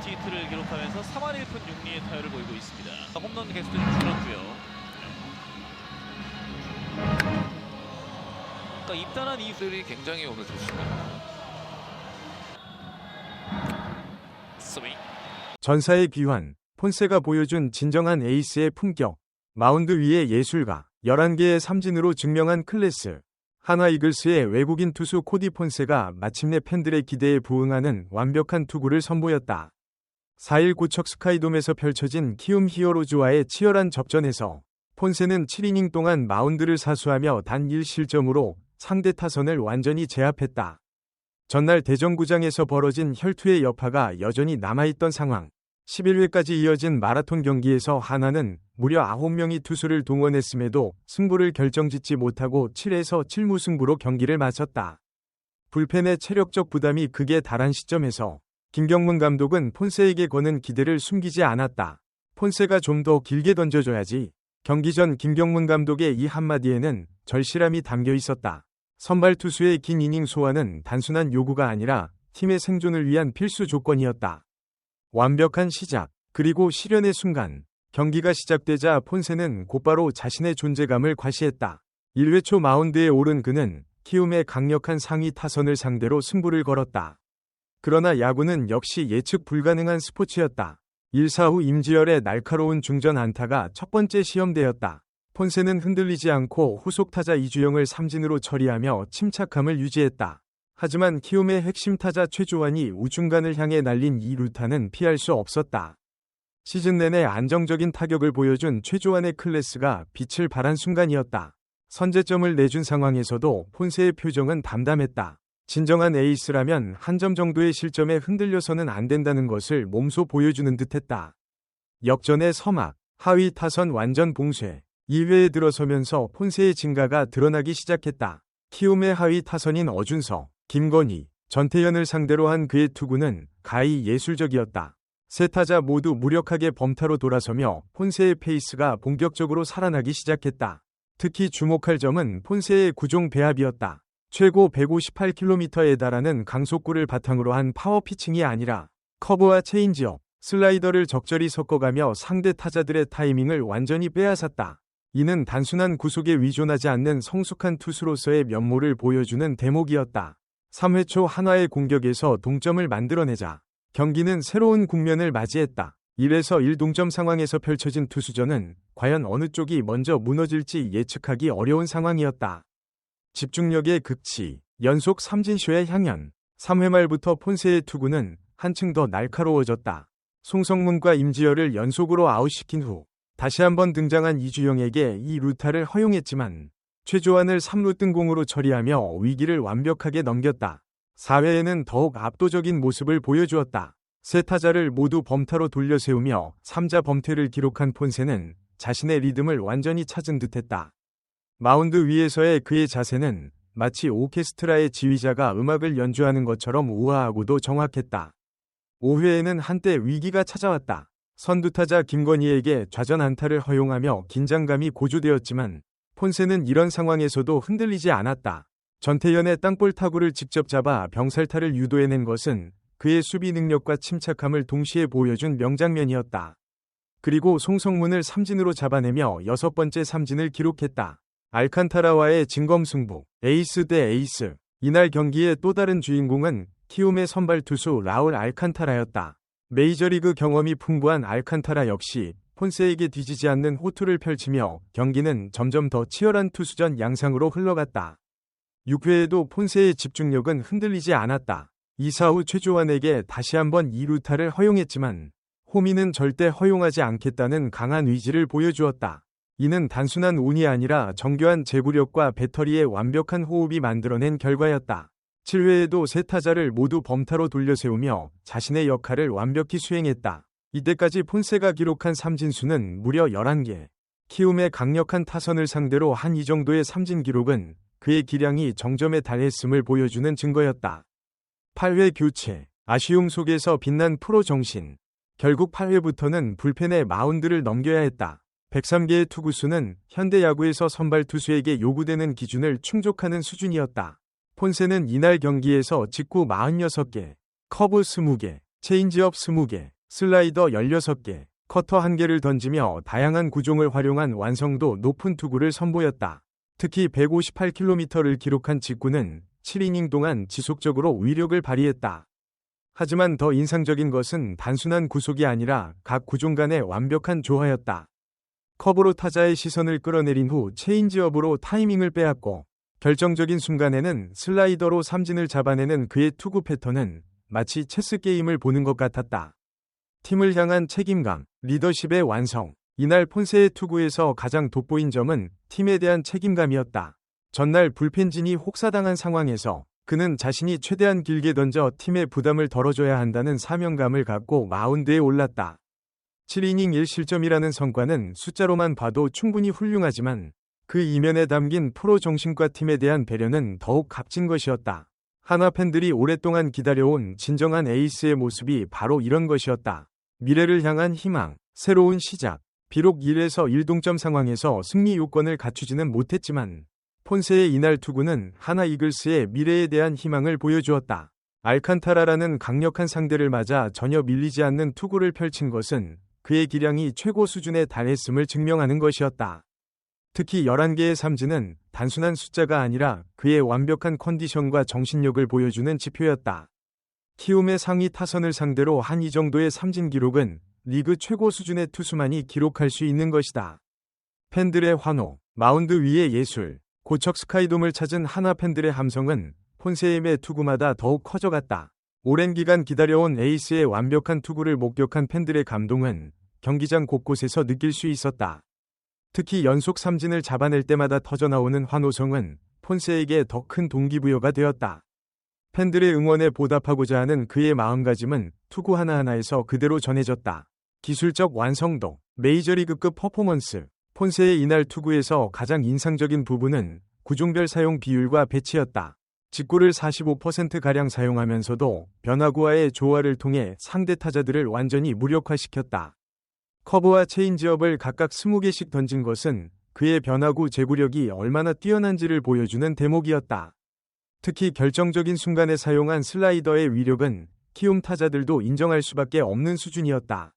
멀티 히트를 기록하면서 3할 1푼 6리의 타율을 보이고 있습니다. 홈런 개수도 좀 줄었고요. 그러니까 입단한 이후들이 굉장히 오늘 좋습니다. 스윙 전사의 귀환, 폰세가 보여준 진정한 에이스의 품격, 마운드 위의 예술가, 11개의 삼진으로 증명한 클래스, 한화 이글스의 외국인 투수 코디 폰세가 마침내 팬들의 기대에 부응하는 완벽한 투구를 선보였다. 4일 고척 스카이돔에서 펼쳐진 키움 히어로즈와의 치열한 접전에서 폰세는 7이닝 동안 마운드를 사수하며 단 1실점으로 상대 타선을 완전히 제압했다. 전날 대전구장에서 벌어진 혈투의 여파가 여전히 남아있던 상황. 11회까지 이어진 마라톤 경기에서 하나는 무려 9명이 투수를 동원했음에도 승부를 결정짓지 못하고 7에서 7무승부로 경기를 마쳤다. 불펜의 체력적 부담이 극에 달한 시점에서 김경문 감독은 폰세에게 거는 기대를 숨기지 않았다. 폰세가 좀 더 길게 던져줘야지. 경기 전 김경문 감독의 이 한마디에는 절실함이 담겨 있었다. 선발 투수의 긴 이닝 소화는 단순한 요구가 아니라 팀의 생존을 위한 필수 조건이었다. 완벽한 시작, 그리고 실현의 순간, 경기가 시작되자 폰세는 곧바로 자신의 존재감을 과시했다. 1회 초 마운드에 오른 그는 키움의 강력한 상위 타선을 상대로 승부를 걸었다. 그러나 야구는 역시 예측 불가능한 스포츠였다. 1사 후 임지열의 날카로운 중전 안타가 첫 번째 시험대였다. 폰세는 흔들리지 않고 후속 타자 이주영을 삼진으로 처리하며 침착함을 유지했다. 하지만 키움의 핵심 타자 최조환이 우중간을 향해 날린 이 루타는 피할 수 없었다. 시즌 내내 안정적인 타격을 보여준 최조환의 클래스가 빛을 발한 순간이었다. 선제점을 내준 상황에서도 폰세의 표정은 담담했다. 진정한 에이스라면 한 점 정도의 실점에 흔들려서는 안 된다는 것을 몸소 보여주는 듯했다. 역전의 서막, 하위 타선 완전 봉쇄, 2회에 들어서면서 폰세의 진가가 드러나기 시작했다. 키움의 하위 타선인 어준서, 김건희, 전태현을 상대로 한 그의 투구는 가히 예술적이었다. 세 타자 모두 무력하게 범타로 돌아서며 폰세의 페이스가 본격적으로 살아나기 시작했다. 특히 주목할 점은 폰세의 구종 배합이었다. 최고 158km에 달하는 강속구를 바탕으로 한 파워 피칭이 아니라 커브와 체인지업, 슬라이더를 적절히 섞어가며 상대 타자들의 타이밍을 완전히 빼앗았다. 이는 단순한 구속에 위존하지 않는 성숙한 투수로서의 면모를 보여주는 대목이었다. 3회 초 한화의 공격에서 동점을 만들어내자 경기는 새로운 국면을 맞이했다. 1에서 1 동점 상황에서 펼쳐진 투수전은 과연 어느 쪽이 먼저 무너질지 예측하기 어려운 상황이었다. 집중력의 극치, 연속 삼진쇼의 향연, 3회 말부터 폰세의 투구는 한층 더 날카로워졌다. 송성문과 임지열을 연속으로 아웃시킨 후 다시 한번 등장한 이주영에게 이 루타를 허용했지만 최조한을 3루 뜬공으로 처리하며 위기를 완벽하게 넘겼다. 4회에는 더욱 압도적인 모습을 보여주었다. 세 타자를 모두 범타로 돌려세우며 3자 범퇴를 기록한 폰세는 자신의 리듬을 완전히 찾은 듯했다. 마운드 위에서의 그의 자세는 마치 오케스트라의 지휘자가 음악을 연주하는 것처럼 우아하고도 정확했다. 5회에는 한때 위기가 찾아왔다. 선두타자 김건희에게 좌전 안타를 허용하며 긴장감이 고조되었지만 폰세는 이런 상황에서도 흔들리지 않았다. 전태현의 땅볼 타구를 직접 잡아 병살타를 유도해낸 것은 그의 수비 능력과 침착함을 동시에 보여준 명장면이었다. 그리고 송성문을 삼진으로 잡아내며 여섯 번째 삼진을 기록했다. 알칸타라와의 진검승부, 에이스 대 에이스. 이날 경기의 또 다른 주인공은 키움의 선발 투수 라울 알칸타라였다. 메이저리그 경험이 풍부한 알칸타라 역시 폰세에게 뒤지지 않는 호투를 펼치며 경기는 점점 더 치열한 투수전 양상으로 흘러갔다. 6회에도 폰세의 집중력은 흔들리지 않았다. 2사 후 최조환에게 다시 한번 2루타를 허용했지만 호미는 절대 허용하지 않겠다는 강한 의지를 보여주었다. 이는 단순한 운이 아니라 정교한 제구력과 배터리의 완벽한 호흡이 만들어낸 결과였다. 7회에도 세 타자를 모두 범타로 돌려세우며 자신의 역할을 완벽히 수행했다. 이때까지 폰세가 기록한 삼진수는 무려 11개. 키움의 강력한 타선을 상대로 한 이 정도의 삼진 기록은 그의 기량이 정점에 달했음을 보여주는 증거였다. 8회 교체, 아쉬움 속에서 빛난 프로 정신. 결국 8회부터는 불펜에 마운드를 넘겨야 했다. 103개의 투구수는 현대 야구에서 선발 투수에게 요구되는 기준을 충족하는 수준이었다. 폰세는 이날 경기에서 직구 46개, 커브 20개, 체인지업 20개, 슬라이더 16개, 커터 1개를 던지며 다양한 구종을 활용한 완성도 높은 투구를 선보였다. 특히 158km를 기록한 직구는 7이닝 동안 지속적으로 위력을 발휘했다. 하지만 더 인상적인 것은 단순한 구속이 아니라 각 구종 간의 완벽한 조화였다. 커브로 타자의 시선을 끌어내린 후 체인지업으로 타이밍을 빼앗고 결정적인 순간에는 슬라이더로 삼진을 잡아내는 그의 투구 패턴은 마치 체스 게임을 보는 것 같았다. 팀을 향한 책임감, 리더십의 완성. 이날 폰세의 투구에서 가장 돋보인 점은 팀에 대한 책임감이었다. 전날 불펜진이 혹사당한 상황에서 그는 자신이 최대한 길게 던져 팀의 부담을 덜어줘야 한다는 사명감을 갖고 마운드에 올랐다. 7이닝 1실점이라는 성과는 숫자로만 봐도 충분히 훌륭하지만 그 이면에 담긴 프로 정신과 팀에 대한 배려는 더욱 값진 것이었다. 하나 팬들이 오랫동안 기다려온 진정한 에이스의 모습이 바로 이런 것이었다. 미래를 향한 희망, 새로운 시작. 비록 1에서 1동점 상황에서 승리 요건을 갖추지는 못했지만 폰세의 이날 투구는 하나 이글스의 미래에 대한 희망을 보여주었다. 알칸타라라는 강력한 상대를 맞아 전혀 밀리지 않는 투구를 펼친 것은 그의 기량이 최고 수준에 달했음을 증명하는 것이었다. 특히 11개의 삼진은 단순한 숫자가 아니라 그의 완벽한 컨디션과 정신력을 보여주는 지표였다. 키움의 상위 타선을 상대로 한 이 정도의 삼진 기록은 리그 최고 수준의 투수만이 기록할 수 있는 것이다. 팬들의 환호, 마운드 위의 예술, 고척 스카이돔을 찾은 하나 팬들의 함성은 폰세임의 투구마다 더욱 커져갔다. 오랜 기간 기다려온 에이스의 완벽한 투구를 목격한 팬들의 감동은 경기장 곳곳에서 느낄 수 있었다. 특히 연속 삼진을 잡아낼 때마다 터져나오는 환호성은 폰세에게 더 큰 동기부여가 되었다. 팬들의 응원에 보답하고자 하는 그의 마음가짐은 투구 하나하나에서 그대로 전해졌다. 기술적 완성도, 메이저리그급 퍼포먼스, 폰세의 이날 투구에서 가장 인상적인 부분은 구종별 사용 비율과 배치였다. 직구를 45%가량 사용하면서도 변화구와의 조화를 통해 상대 타자들을 완전히 무력화시켰다. 커브와 체인지업을 각각 20개씩 던진 것은 그의 변화구 제구력이 얼마나 뛰어난지를 보여주는 대목이었다. 특히 결정적인 순간에 사용한 슬라이더의 위력은 키움 타자들도 인정할 수밖에 없는 수준이었다.